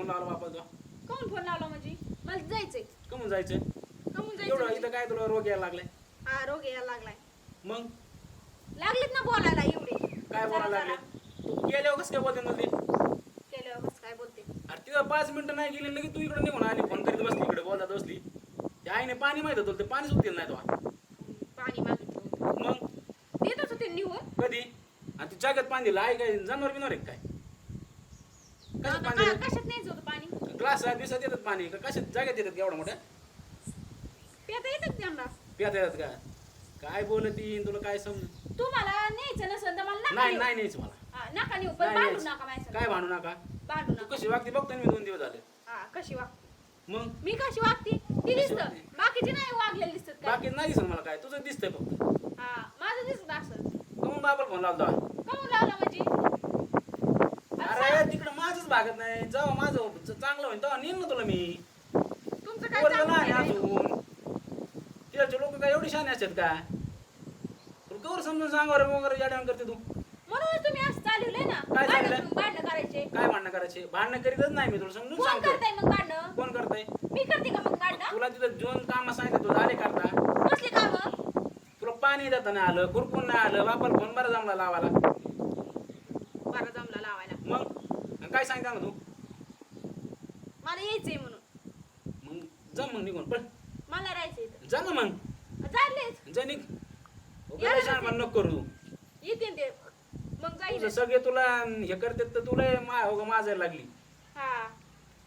Phone लावला बापा तो कमून फोन लावला म्हणजे? मला जायचंय. कमून जायचं कमून एवढं म्हणजे? इथं काय तुला रोग यायला लागलाय? हा रोग यायला लागलाय. मग? लागलेत ना बोलायला एवढे. काय बोलायला लागले? तू गेल्यावर कसं काय बोलते ना ते केल्यावर बस काय बोलते? अरे तिथं पाच मिनिटं नाही गेली लगेच तू इकडे निघून आली फोन करीत बसली इकडे बोलत बसली. त्या आईने पाणी माहीत होतं ते पाणी सुद्धा नाही तो पाणी मागितलं. मग? देतच होते निघून कधी? आणि तू जागेत पाणी दिलं आई काय जनावर बिनावर आहे काय? कशात पाणी कशात होतं पाणी? ग्लास दिवसात येतात पाणी. का कशात? जागेत येतात का एवढ्या मोठ्या? पेता येतात त्यांना पियात येतात का? काय बोलती तुला काय समज तुम्हाला न्यायचं नसेल तर मला नाही. नाही नाहीच मला. नका नेऊ पण नाही. नका माझ्या काय भांडू नका? तू नका. कशी वागते बघतो ना मी दोन दिवस झाले. हा कशी वाग मग? मी कशी वागती? ती दिसत. वागते? बाकीची नाही वागलेली दिसत काय बाकी नाही दिसत मला काय. तुझं दिसतंय फक्त. हा माझं दिसत असं. कमून बाबाला फोन लावतो कमून लावला म्हणजे अरे तिकडं माझंच भागत नाही. जेव्हा माझं चांगलं होईल तेव्हा नेईन ना तुला मी. तुमचं काय बोललं चांगलं नाही नाही. अजून. तिकडचे लोक काय एवढी शाने असतात का? तुला कवर समजून सांगावर वगैरे याड्यावर करते तू? तुम्ही असं चालवलंय ना. काय भांडण चाललंय? भांडण करायचे. काय भांडणं करायचे? भांडणं करीतच नाही मी तुला समजून कोण सांगतो करताय मग भांडण? कोण करतंय? मी करते का मग भांडण? तुला तिथं दोन कामं सांगितलं तू झाले करता कसली काम? तुला पाणी देता नाही आलं खुरपून नाही आलं बापाला फोन बरं जमला लावायला बरं जमला लावायला मग आणि काय सांगता ना तू? मला यायचंय म्हणून. मग जा मग निघून पण मला राहायचंय इथं. जा ना मग. चाललेच जा निघ. या ना शान नको करू. येते ते. मग जाईल तुझं सगळे तुला हे करतात तर तुला मा हो माझायला लागली. हा.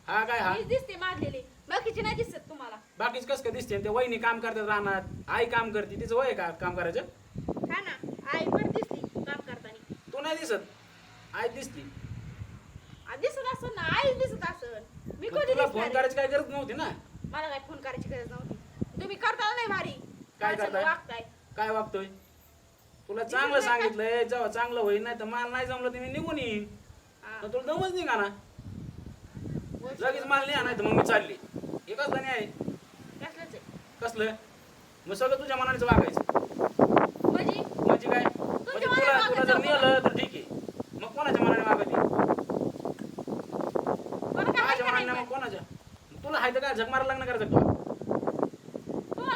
हा काय हा? मीच दिसते मारलेली. बाकीची नाही दिसत तुम्हाला. बाकीच कस काय दिसते? ते वहिनी काम करतात रानात. आई काम करते. तिचं वय आहे का काम करायचं? हा ना. आई पण दिसली काम करताना. तू नाही दिसत? आई दिसली दिसत असं ना आई दिसत असन मी तुला फोन दिसणार आहे? करायची काय गरज नव्हती ना. मला काय फोन करायची गरज नव्हती. तुम्ही करता नाही भारी. काय करताय? वागताय. काय वागतोय? तुला चांगलं सांगितलंय जेव्हा चांगलं होईल नाही तर मला नाही जमलं तर मी निघून येईन. हा. तुला दमच निघा ना? लगेच मला नाही नाही तर मग मी चालली. एकच नाही आहे कसलंच आहे? कसलं? मग सगळं तुझ्या मनानेच वागायचं. म्हणजे? म्हणजे काय? म्हणजे तुला तुला जर वागायचं नेलं तर ठीक आहे. मग कोणाच्या मनाने वागायची मला नाही मग कोणाच्या? तुला हाय तर काय झक मारा लग्न करायचं का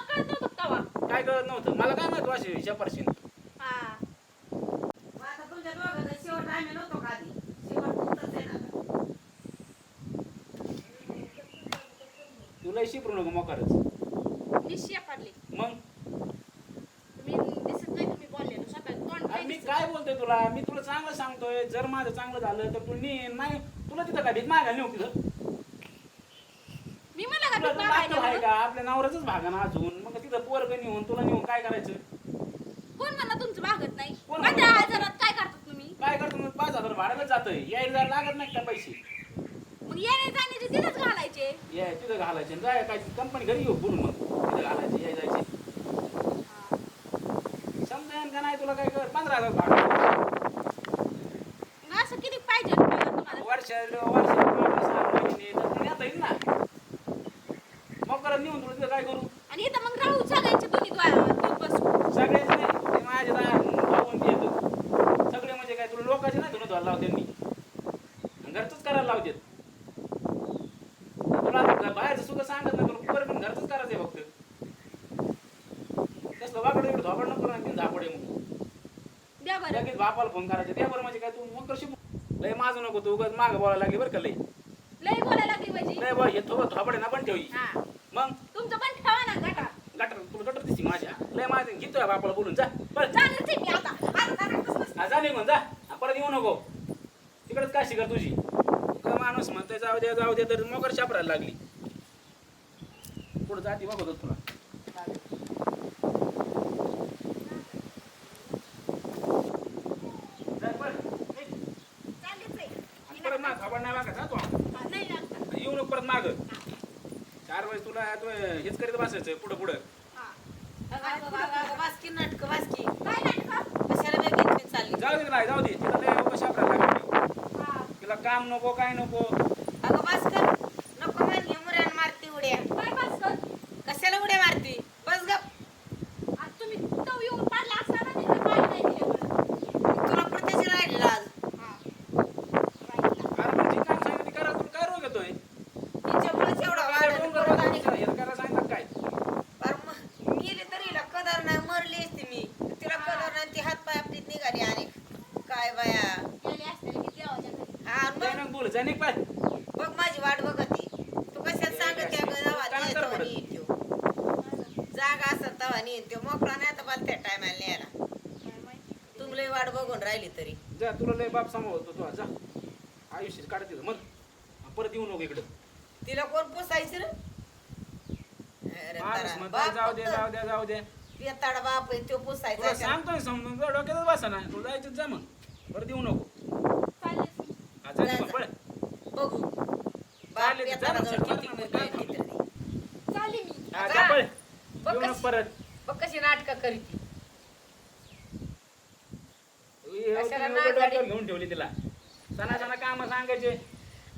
कळत नव्हतं? काय कळत नव्हतं? मला काय माहीत वाशी शेपारशी हा. मग आता तुमच्या दोघांचा शेवट आम्ही नव्हतो का आधी? शेवट तुमचंच आहे ना आता. तुला शिपरू नको मोकारच. मी मग? तुम्ही दिसत नाही तुम्ही बोललेलं सकाळी तोंड अरे काय मी दिसत? काय बोलतोय तुला? मी तुला चांगलं सांगतोय जर माझं चांगलं झालं तर तू नी नाही तुला तिथं काय भीक मागायला नेऊ तिथं मी मला का तुला भीक तुला मागायला अक्कल आहे म्हणून? का आपल्या नवऱ्याच भागा ना अजून. मग तिथं पोरग नेऊन तुला नेऊन काय करायचं? कोण म्हणा तुमचं भागत नाही? कोण माझ्या म्हणलं? आजारात काय करतात तुम्ही? काय करतो मग पाच हजार भाड्याला जातोय. यायला जायला लागत नाही का पैसे? मग येणे जाण्याचे तिथेच घालायचे. या तिथं घालायचे. आणि जाय काय कंपनी घरी घेऊ बोलून मग. तिथं घालायचे जायचे. समजा का नाही तुला काय कर पंधरा हजार भाडं. मग असं किती पाहिजे तुम्हाला तुम्हाला? वर्ष वर्ष सहा महिने तर पुण्यात येईल ना मग करत नेऊन तुला तिथं काय करू आणि इथं मग राहू सगळ्यांच्या दोन्ही द्वार दूध बसू सगळेच नाही ते माझे भाऊन ते येतं सगळे म्हणजे काय तुला लोकांचे नाही तुला धुवायला लावते मी आणि घरचंच करायला लावते तुला आता बाहेरचं सुद्धा सांगत नाही तुला बरं पण घरचंच करायचंय फक्त कसलं वाकडं एवढं धापड नको ना तीन धापड आहे मग द्या बरं लगेच बापाला फोन करायचा. त्या बरं म्हणजे काय तू मग करशील लय माझं नको तू उगाच माग बोलायला लागली बरं का लय. लय बोलायला लागली म्हणजे? लय बा हे थोडं थोबडे ना पण ठेवी. हा. मग? तुमचं पण ठेवा ना गटा गटर तुला गटर दिसती माझ्या. लय माझं घेतोय बापाला बोलून जा. बरं जाणार ते मी आता. आता जाणार कसं हा, जा निघून जा. हा, परत येऊ नको. तिकडेच काशी कर तुझी. माणूस म्हणतोय जाऊ दे जाऊ दे तर मोकर शापरायला लागली. पुढे जाती बघत तुला जा, पळ. निघ. चाललीच आहे. आणि परत माग खबर नाही मागत हा तू हा, नाही लागत. येऊ नको परत माग चार वेळेस तुला तू हेच करीत बसायचं पुढं पुढं हा. वासकी नाटकं वासकी काय नाटकं? कशाला मी घेतली चालली जाऊ दे नाही जाऊ दे तिला लय हा. काम नको काय नको अगं भास्कर नको म्हणली मुऱ्यान मारती उड्या काय भास्कर? कशाला उड्या मारती बस गप आज तुम्ही तव येऊन पाडला असता ना तिथे पाणी नाही दिलं बरं. तुला प्रत्यक्ष राहिलेलं आज हा. राहिला. अरे पण जी काम सांगितलं ती करा तुला काय रोग येतोय तिच्यामुळेच एवढा काय वाढत डोंगर परत आणि वाढवतो, हे करायला सांगितलं काय पर म- गेली तरी हिला कदर नाही मरली असती मी तिला कदर नाही ती हात पाय आपलीच निघाली आणि काय बाया गेले असते की देवाच्या घरी. जाय हा आणि मग बोल जाय निघ पाय बघ बघ माझी वाट बघती तू कशाला सांगत त्या गावात त्यानंतर येतो परत. आणि येतो जागा तो मोकळा नाही मला त्या टायमाला न्यायला. तुम्ही लय वाट बघून राहिली तरी. जा तुला लय बाप सांभाळतो तू. जा. आयुष्य काढत तिथं मग. परत येऊ नको इकडं. तिला कोण पोसायचं रे? अरे माणूस तारा, म्हणतोय बाप जाऊ दे फक्त जाऊ दे जाऊ दे. पेताड बाप आहे तो तुला पोसायचा सांगतोय समजून तुझ्या डोक्यातच बसा ना. तू जायचं जा मग. परत येऊ नको. चाललीच. हा, जा जा, निघ, जा. पळ. बघू. बाप चालेल, किती मोठं आहे किती नाही. मी. हा, जा. बघ नको परत. बघ कशी नाटकं करीती? कशाला घेऊन ठेवली तिला. सणा सणा काम सांगायचे.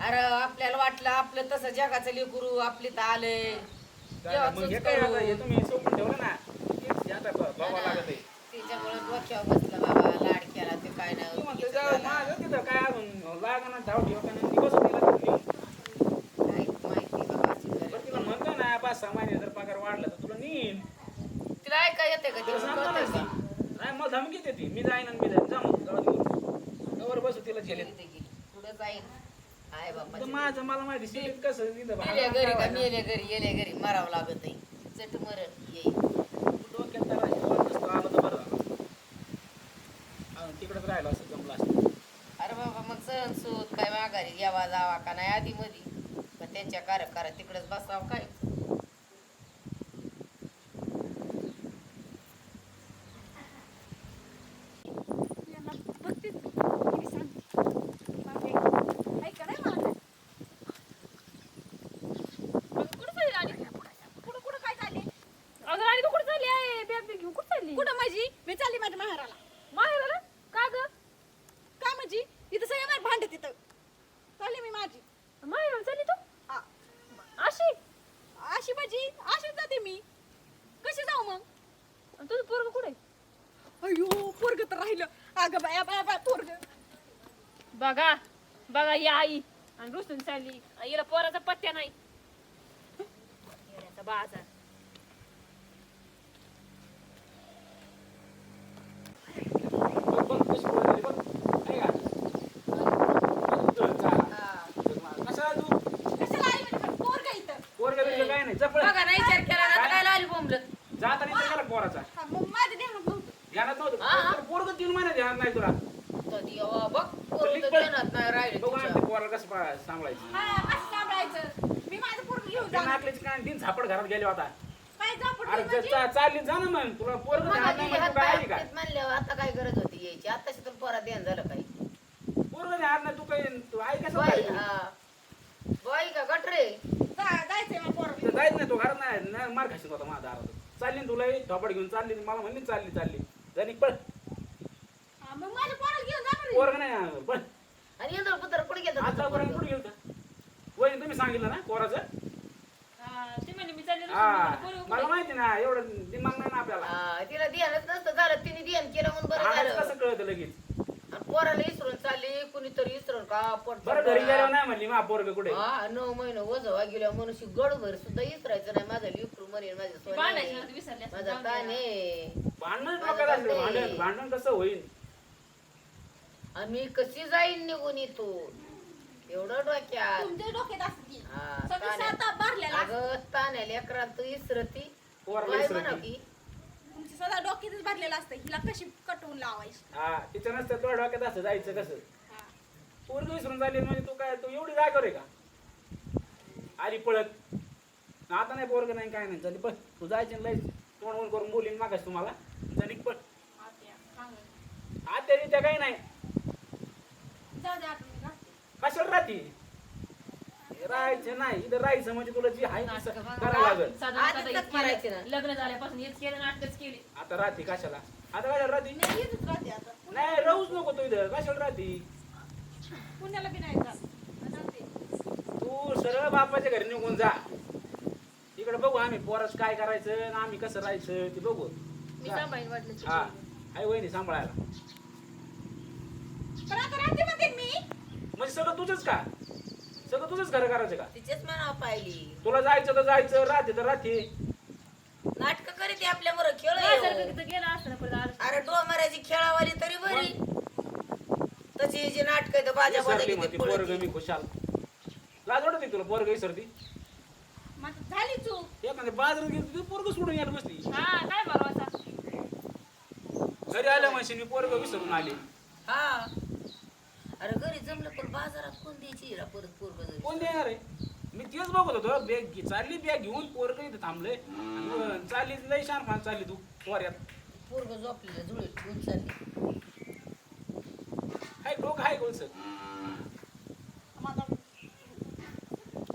अरे आपल्याला वाटलं आपलं तसं जगाचं लेकरू आपली तर आलंय. जा, मग हे काय आता हे तुम्ही सोपून ठेवलं ना? हेच हे आता ब- बघावं लागत आहे त्याच्यामुळे डोक्यावर बसलं बाबा लाड केला ते काय तू म्हणतो नाही माझं तिथं काय अजून लागणार धाव ठेव का नाही बसू तिला घेऊन येऊ. काय माहिती बाबा अशी बरं गरज. तिला म्हणतो ना पाच सहा महिने जर पगार वाढला तर तुला नेईन तिला ऐका येते का? तिला कळतंय ती. नाही मला धमकी देते. मी जाईन आणि मी जाईन. जा मग. जाऊ दे बसू तिला का? झेलेत गेली ते गेली. पुढं जाईन. तर बाबा माझं मला माहिती शिकेल कसं तिथं मेल्या भांडण घरी का. मेल्या घरी गेल्या घरी मरावं लागत आहे. चट मरण येईल. डोक्यात आलं तर बरं. झालं. अजून तिकडंच राहिलं असं जमलं असतं. अरे बाबा मग सण सूत. काय माघारी यावा जावा का? नाही आधी मधी. पण त्यांच्या कार करा तिकडच बसावं काय यांना बघतेच मी. किती सांगते. बापरे. ऐका नाही मला. अगं, कुठं चालली राणी? कुठं- कुठं काय चालली? अगं राणी तू कुठे चालली आहे बॅग बिग घेऊन कुठे चालली कुठं माझी मी चालली माझ्या माहेराला माहेराला का ग का माझी इथं सगळे माझे भांडे तिथं चालली मी माझी माहेराला चालली तू हा. अशी अशी माझी अशीच जाते मी कशी जाऊ मग आणि तुझं पोरग कुठे अयो पोरग तर राहिलं अगं बाया बाया बाया पोरग बघा ही आई. आणि रुसून चालली. हिला पोराचा पत्त्या नाही. येण्याचा बाजार बघ, बघ, कशी पोरं झाली, बघ. आहे का? चल, चल. कशाला तू कशाला आई म्हणजे पोरग इथं पोरगं बिरगं काय नाही चपळ बघा नाही विचार केला ना तर काय लावली बोंबलं जाता नाही तर गेला पोराचा हा, मग माझ्या ध्यानात नव्हतं ध्यानात हा, हा. नव्हतं पोरग तीन महिने ध्यानात नाही तुला तर देवा बघ पोरं तर ध्यानात नाही राहिले बघू ना तुझ्या. ते पोराला कसं पा- सांभाळायचं हा कसं सांभाळायचं मी माझं पोरग घेऊन त्या जाणार नाकल्याची काय तीन झापड घरात गेले होता. काय अरे चा- चालली जा ना मग तुला पोरग मग आधी म्हणजे हात काय पाय आली का आपटीत म्हणल्यावर आता काय गरज होती यायची? आताशी तर पोरा ध्यान झालं काही. पोरग नाही तू काय तू आई कसं बाई? हा. का गटरे जा- जायचंय मग पोरग तिथं जायच नाही तू घरात नाही नाही, मार खाशील होता माझा दारात. चालली ना तुला धोपड घेऊन चालली मला म्हणली चालली चालली. जरी पळ. हा, मग माझ्या घेऊन. पोरग नाही पळ. आणि कुठे गेलं आज जाऊपर्यंत कुठे गेलं वय तुम्ही सांगितलं ना पोराचं हा, ती म्हणे मी चालली हा रुसून पोरगं मला कुठे? माहिती ना एवढं दिमाग नाही ना आपल्याला. हा, तिला ध्यानच नसतं झालं तिने ध्यान केलं म्हणून बरं झालं. कसं कळतं लगेच? आणि पोराला इसरून चालली कुणीतरी इसरून का पोट बरं घरी गेल्यावर नाही म्हणली मा पोरग कुठे? हा नऊ महिने वजवा गेल्या मनुष्य गडभर सुद्धा इसरायचं नाही. माझं लिकरू मरेल माझं भांडायची सोने नव्हती, विसरली असं. माझा जाऊ दे. ताने भांडण डोक्यात असलं. भांडण भांडण कसं होईल? आम्ही कशी जाईन निघून इथून? एवढं डोक्यात. तुमच्या डोक्यात असते हा, सगळं ताण्या- साता भरलेला असतं. अगं ताण्या लेकरात इसरती. पोराला काय इसरती. म्हणा की. तुमचं सदा डोक्यातच भरलेलं असतं. हिला कशी कटवून लावायची? हा तिचं नसतं तुझ्या डोक्यात असं जायचं कसं. हा. पोरगी विसरून झाली म्हणजे तू काय तू एवढी काय करे का? आली पळत. आता नाही पोरग नाही काय नाही. झाली पण तू जायची लय तोंड वर करून बोलीन मागास तुम्हाला. झाली पण आत्या, त्या काही नाही. जाऊ दे. कशाला राहते. राहायचं नाही. इथं राहायचं म्हणजे तुला जी आहे ती स- करावं लागल. साधारण. ना. लग्न झाल्यापासून हेच केलं नाटकच केली. आता राहते कशाला? आता कशाला राहते? आता. नाही राहूच नको तू इथं. कशाला राहते? पुण्याला बी नाही जात. जाते. तू सरळ बापाच्या घरी निघून जा. इकडे बघू आम्ही पोराच काय करायचं आणि आम्ही कसं राहायचं ते बघू. मी जा. सांभाळीन वाटलं तर. हा आई वहिनी सांभाळायला. पण आता राहते म्हणते मी. म्हणजे सगळं तुझंच का? सगळं तुझंच खरं करायचं का? तिचेच म्हणावं पाहिली. तुला जायचं तर जायचं राहते तर राहते. नाटक करीत आपल्या बरं खेळ माझ्यासारखं. तिथं गेलं असतं ना आलं असतं. अरे डोमाऱ्याची खेळावाली तरी बरी. तशी जी नाटक आहे बाजा बाजा विसरली किती म्हणते पोरग पळती. मी खुशाल. लाज वाटत तुला पोरग विसरती? मग आता झाली चूक. एखाद्या बाजारात गेली तू पोरग सोडून यायला बसली. हा काय बरोबर घरी आलं म्हणशील मी पोरग विसरून आले. हा. अरे घरी जमलं पण बाजारात कोण द्यायची हिला परत पोरग जरी? कोण देणार आहे? मी तेच बघत होतो बॅग घे चालली बॅग घेऊन पोरग इथं थांबले चालली लई शान फान चालली तू पोऱ्यात पोरग झोपलेलं जुळीत घेऊन चालली. हाय डोकं हाय गोलसर मग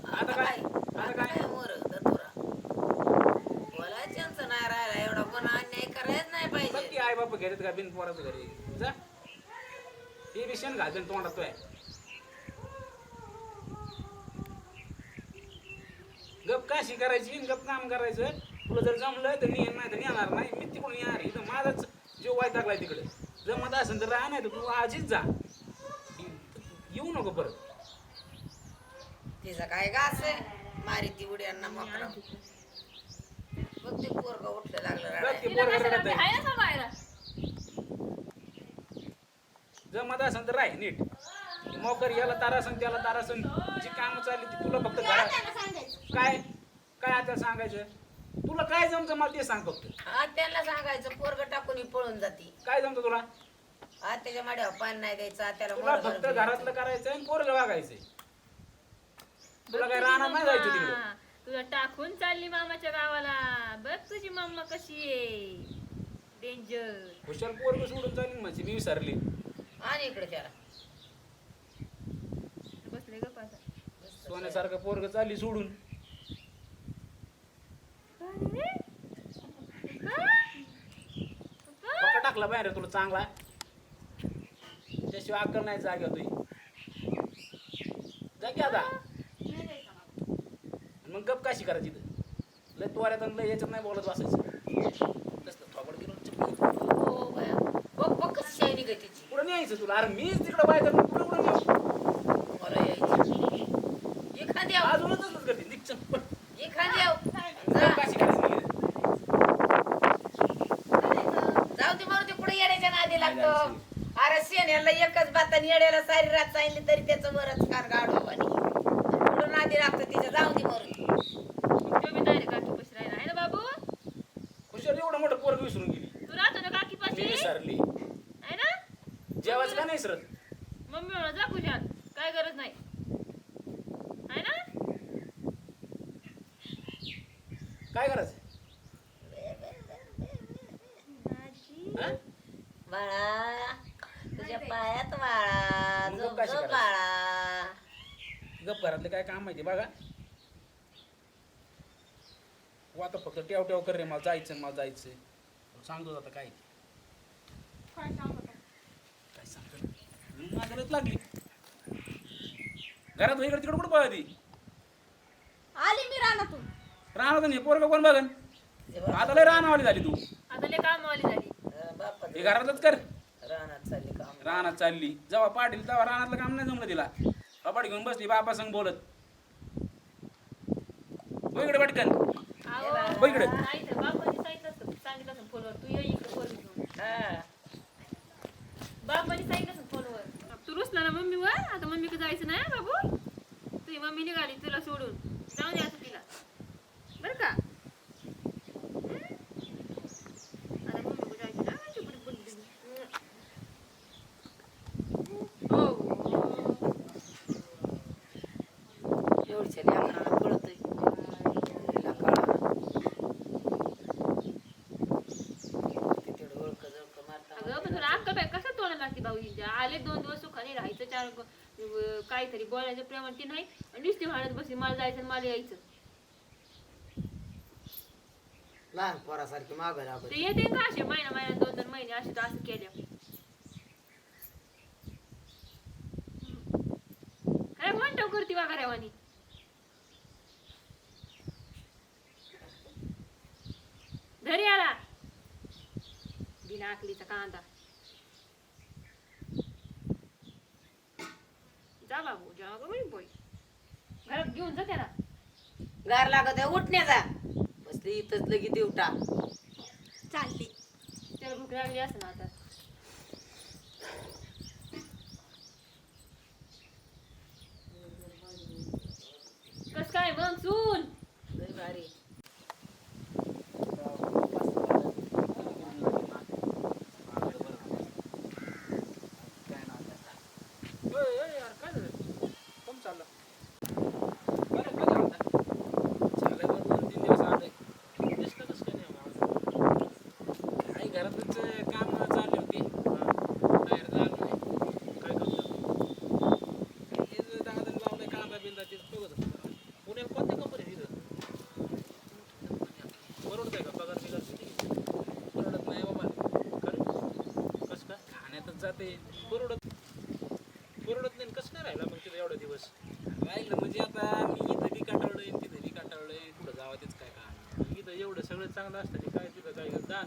आता काय? आता काय? मोर दतुरा बोलायचं नाही राहिला एवढा पण अन्याय करायच नाही बघ की पाहिजे आई बाप घेतात का बिन पोराचं घरी? शेण घालते तोंडात गप काशी करायची गप काम करायचं. तुला जर जमलं तर नेहन नाही तर नेणार नाही. मी तिकडून येणार इथं माझाच जीव वाय टाकलाय तिकडे. जमत असेल तर राहा नाही तर तू आजीच जा. येऊ नको परत. तिचा काय घास आहे? मारी ती उड्यांना मोकळा. बघ ते पोरग उठलं लागलं रडायला. तिला आहे. ना जमत असेल तर राह नीट. मोकर याला तारासन त्याला तारासन. जी कामं चालली ती तुला फक्त घरात काय काय आता सांगायचं? तुला काय जमतं मला ते सांग फक्त. त्यांना सांगायचं पोरग टाकून ही पळून जाती. काय जमतं तुला? त्याच्या माड्यावर पाणी नाही द्यायचं त्याला तुला फक्त. घरातलं करायचं आणि पोरग वागायचंय. तुला काय राहणार नाही जायचं तिकडे? तुला टाकून चालली मामाच्या गावाला. बघ तुझी मम्मा कशी आहे. डेंजर हुशार पोरग सोडून चालेल म्हणजे मी विसरली. आणि इकडे त्याला बसले आता सोन्यासारखं पोरग चालली सोडून. पक्का टाकला बाहेर तुला चांगला? त्याशिवाय अक्कल नाही जाग्या तुझी जागी आता. आणि मग गप काशी करायची इथं? लय त्वाऱ्यात आणि लय याच्यात नाही बोलत बसायचं. तसं थोबड गेलं हो बाया. बघ बघ कशी शायनी गं तिची पुढे न्यायचं तुला? अरे मीच तिकडे बाहेर तुला पुढे नेऊ मला यायची. एखाद्या अजूनच तसंच करते चल, पळ. एखाद्या गप काशी करायची नाही. जाऊ दे मारू ते पुढे येण्याच्या नादी लागतो. अरे शेण याला एकच बाता येड्याला सारी रात सांगितली तरी त्याचं वरच कार गाडो आणि पुढं नादी लागतो तिच्या जाऊ दे मारू तो बी डायरेक्ट काकी पशी राहिला आहे ना बाबू खुशाल एवढं मोठं पोरग विसरून गेली तू राहतो ना काकी मी पाशी विसरली आहे ना जेवायचं का नाही सरत मम्मी म्हणा जा खुशाल काय गरज नाही आहे ना काय करायचं हा? बाळा तुझ्या पायात बाळा मग झोप कशी झोप करायची? बाळा गप घरातलं काय काम माहिती बघा. हो आता फक्त टेव टेव कर रे मला जायचं मला जायचं. सांगतो आता काय. काय सांगतो लागली. घरात इकडे तिकडे कुठं पळती? आली मी रानातून. राहणार नाही पोरग कोण बघन? ते बघ, आता लय राहणावाली झाली तू. आता लय कामवाली झाली. हे घरातच कर. रानात चालली काम. रानात चालली. जेव्हा पाटील तेव्हा रानातलं काम नाही जमलं तिला. कपाट घेऊन बसली बापा संग बोलत इकडे पटकन. बघ इकडे. तू ये इकडे फोन घेऊन. हा. बापाने सांगितलं असतं फोनवर. मम्मी वर? आता मम्मी जायचं नाही बाबू? तुझी मम्मी निघाली तुला सोडून. जाऊन द्या तिला. बर का हं? आता मम्मी जायचं ना माझी कुठे बोलली मी. हो एवढच्या लेकराला कळतंय तिला कळालं. ते तेवढं ओळख जळक मारता अगं पण तुला अक्कल बाई कसं तोंड लागते भाऊजींच्या आले दोन दिवस सुखाने राहायचं चार ग- अं, काहीतरी बोलायचं प्रेमात ती नाही आणि नुसती म्हणत बसली मला जायचं आणि मला यायचं लहान पोरासारखी मागं लागत ते येते का असे महिना महिना दोन दोन महिने असे तर असं केल्या काय म्हणतो करती वाघाऱ्यावानी घरी आला बिना कांदा. जा बाबू जा गं घरात घेऊन जा त्याला. गार लागत आहे उठण्याचा बसली इथंच लगी देवटा चालली त्याला भूक लागली असं ना आता. कस काय मग सून लय भारी ओय, ओय, यार, काय झालं? कोण चाललं? बरं, काय झालं? झालंय बरं, दोन तीन दिवस आलोय. दिसलं कसं काय नाही आम्हाला? काय घरातच काम चालली होती बाहेर झालं नाही काय करतो तेच दादाने लावलंय कांदा बिंदा तेच बघत होतो पुण्याला कोणत्या कंपनी तिथं परवडतंय का पगार बिगार किती परवडत नाही बाबा खरं कसं काय खाण्यातच जाते परवडत परवडत नाही कसं काय राहिला मग तिथं एवढे दिवस राहिलं म्हणजे आता मी इथं बी कंटाळलोय तिथं बी कंटाळलोय कुठं जावं तेच काय का इथं एवढं सगळं चांगलं असतं ते काय तिथं काय दहा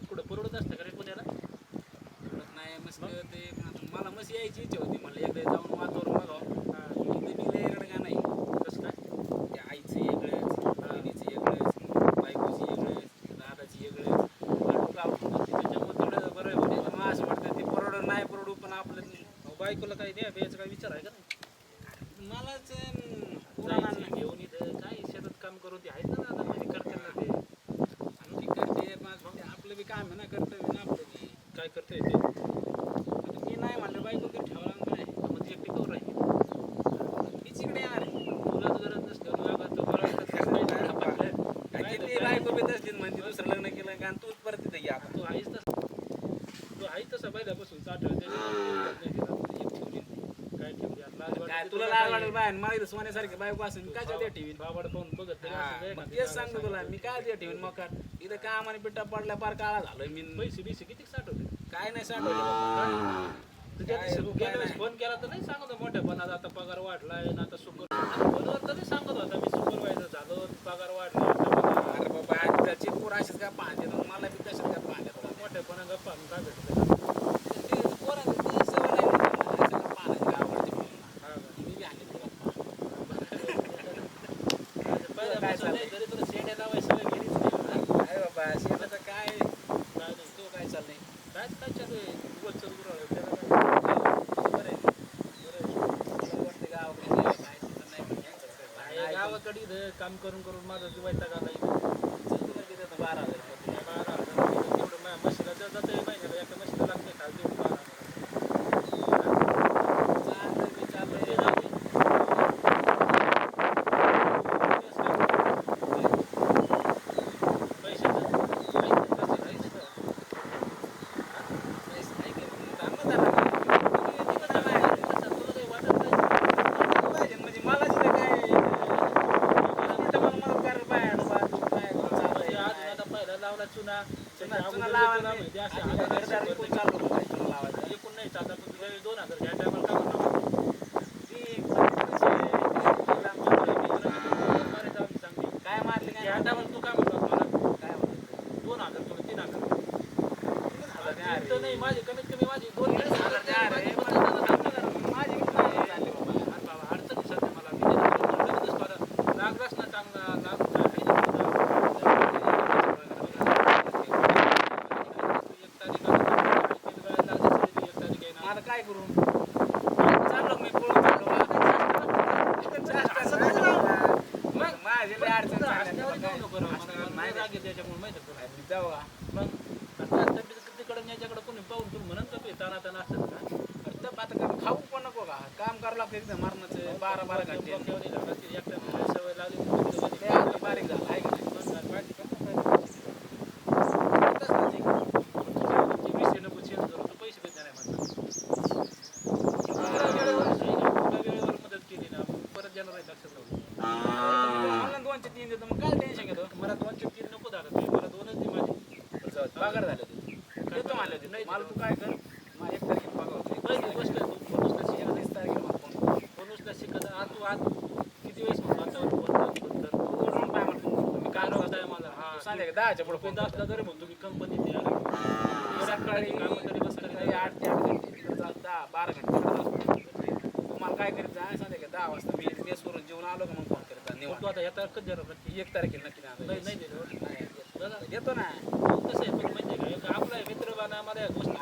आणि कुठं परवडत असतं का रे पुण्याला? परवडत नाही मस्त ते मला मस्त यायची इच्छा होती. मला एकदा जाऊन वातावरण बघावं इथं बी लय रडगा नाही कसं काय त्या आईचं वेगळंच बहिणीचं वेगळंच बायकोची वेगळंच दादाची वेगळंच गाव त्याच्यामुळे थोडं बरं आहे म्हणजे मग असं वाटतं ते परवडत नाही परवडू पण आपलं अहो, बायकोला काही द्या द्यायचा काही विचार आहे का नाही मलाच जायचं घेऊन इथं काय शेतात काम करून ते आहेत ना दादा म्हणजे करते ना ते आणि ते करते मग ते आपलं बी काम आहे ना कर्तव्य ना आपलं बी काय करते ते आता मी नाही म्हणलं बायको तरी ठेवला नाही मग ती एकटी करू राहिली तीच इकडे येणार आहे तुला तर गरज नसतं तुला का तू मला वाटतं कसं काय झालं आपलं? काय ते बायको बी तसलीच म्हणजे दुसरं लग्न केलं का आणि तूच परत तिथे या. तू आहेस तसं तू आहे तसं पहिल्यापासून काय ठेवते आता लाज काय तुला? लाज वाटेल बाय मला इथं सोन्यासारखी बायको असेल मी काय त्या ठेवीन? बाबाड पाहून बघत तरी असं मग तेच सांगतो तुला मी काय त्या ठेवीन मग इथं काम आणि पिट्टा पडल्या पार काळा झालोय मी. पैसे बिसे किती साठवते काय नाही साठवले बाबा. दिवशी गेल्या वेळेस नाही. फोन केला तर नाही सांगत होता मोठ्यापणात आता पगार वाढलाय ना आता सुपर फोनवर तरी सांगत होता मी सुपरवायझर झालो पगार वाढला आता बाबा आज त्याची अशीच काय पाहते मला बी तशाच काय पाहते मोठ्यापणा गप्पा मग काय ते पोरांचं सवय नाही पाहण्याची काय आवडते म्हणून. मी बी तरी तुला शेड्या लावायची सवय गेलीच नाही अरे बाबा शेताचं काय तो काय चाललंय काय काय चालू आहे बरं आहे. बरं वाटतं गावाकडे गावाकडे काम करून करून माझा जीव वैताग आला इथं चल तुला तिथं बारा हजार रुपये. या बारा हजार रुपये तेवढं माझ्या म्हशीला जर जातं महिन्याला एका म्हशीला लागते खाल तेवढं बारा हजार. चाललंय मी ते चाललंय. जाऊ दे. पैशाचं आहे ना, कसं आहे ना. पैसे नाही की मग थांब ना जरा. तुम्ही तिकडं जा बाहेर. कसं तुला काही वाटत नाही पाहिजे म्हणजे मला तिथं काय तिथं मला मदत करायला बाहेर बा, तू काय चालू म्हणजे आहे, अजून काय. आता पहिला लावला चुना त्याच्या अगोदर लावायला चुना. म्हणजे आधी हजार. एकूण नाही चालत पण तुला दोन हजार घ्या टायमाला का म्हणा ती पैसे बरे जाऊन सांगते काय मारले काय घ्या टायमाला तू काय म्हणतो मला काय म्हणतो? दोन हजार तुला तीन हजार हजार द्या तीन तर रे. नाही माझी कमीत कमी माझी दोन हजार हजार द्या रे. पण माझी बी नाही चालली बाबा. अरे बाबा अडचणी सध्या मला मी त्याच्यात लगेच पाहता. लागलाच ना चांगला लाग आहे ना तुझा. एक तारीख आली, एक तारीख लागली, एक तारीख आहे ना. मला काय करू चाललंय आलो मी पळून चाललो बा. असं कसं राव? मग माझी लई अडचण झाली. रस्त्यावर जाऊ नको राव. असं मला नाही राग येतो त्याच्यामुळे माहिती का? मग आता तब्येत तिकडं याच्याकडं कोणी पाहून तू म्हणून का तू ताना ताना असत का तर आता काय खाऊ पण नको का? काम करावं लागतं एकदम मारण्याचं बारा बारा घंटे डोक्यावर झाला की एकट्या सवय लागली ते आपलं बारीक झालं आहे का नाही? पैसे नको चेंज करू तू पैसे भेटणार आहे म्हणतात तुला वेळेवर वेळेवर मदत केली ना परत येणार आहे लक्षात राहू मला दोनशे तीन देतो मग काय टेन्शन घेतो मला दोनशे तीन नको दादा तुम्ही मला दोनच दे माझे पगार झाले होते देतो म्हणले होते नाही मला तू काय कर मला एक तारखेला पगार होतो पहिली गोष्ट आहे, तू फोनच तर शिकत तीस तारखेला मला फोन कर. फोनच तर शिकत आज तू आज किती वेळेस म्हणतो आता फोन कर फोन कर तू ओरडून पाय म्हणतो मी काय काय नव्हतं मला सांगाय दहाच्या पुढे फोन असला तरी म्हणतो मी कंपनीत या सकाळी सकाळी? आठ ते आठ दहा बारा घंटे. तुम्हाला काय करीत जा सांगाय दहा वाजता मी मेसवरून जेवण आलो का मग फोन करत जा तू निवांत. आता तारखेत देणार नक्की एक तारखेला नक्की नाही नाही येतो ना. कसं आहे पण म्हणजे आपला मित्र बाना मला या गोष्टी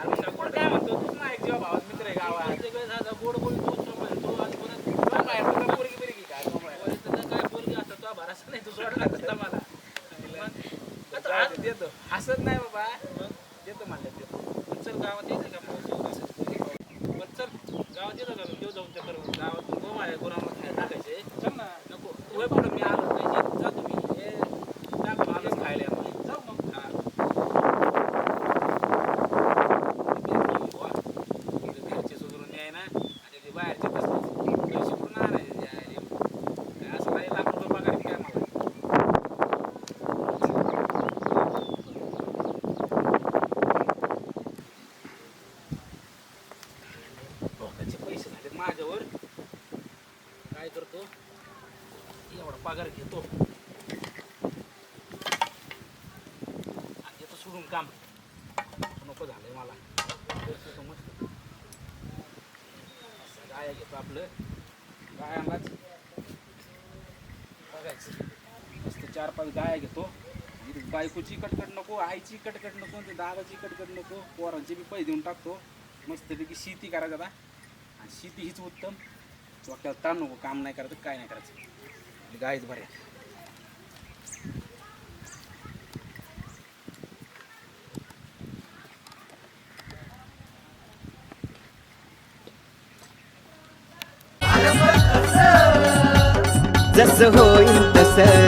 काय म्हणतो तूच ना एक जेव्हा भावात मित्र आहे गावात प्रत्येक वेळेस हा गोड बोल तो शोभा तो आज परत तुला काय तुला पोरगी बिरगी काय तुला काय? पोरीचं काय बोलगी असतं तो भरासा नाही तू सोडला नसता मला मग आता आज आज देतो हसत नाही बाबा मग देतो म्हणलं देतो पण चल गावात यायचं का मग पण चल गावात येतं का देऊ जाऊन त्या करून गावात गोम आहे गुरांना खायला टाकायचे चल ना नको वय पुढं मी आलो पाहिजे जातो मी हे टाकून आलोच खायला आम्हाला. जाऊ मग हा. बुवा, इकडे घरचे सुधरून याय ना आणि ते बाहेरचे कसले पैसे कुठून आणायचे ते आहे. काय असं नाही लाख रुपये पगार आहे काय मला लोकांचे पैसे झालेत माझ्यावर काय करतो एवढा पगार घेतो आणि येतो सोडून काम नको झालंय मला करतो मस्त असं घेतो आपलं. गायांनाच बघायचं. मस्त चार पाच गाया घेतो. बायकोची कटकट नको आईची कटकट नको ते दादाची कटकट नको. पोरांचे बी पैसे देऊन टाकतो. मस्तपैकी शेती करायचं आता. आणि शेती हीच उत्तम. डोक्याला ताण नको काम नाही करायचं काय नाही करायचं. गायच बऱ्या जसं होईल तसं.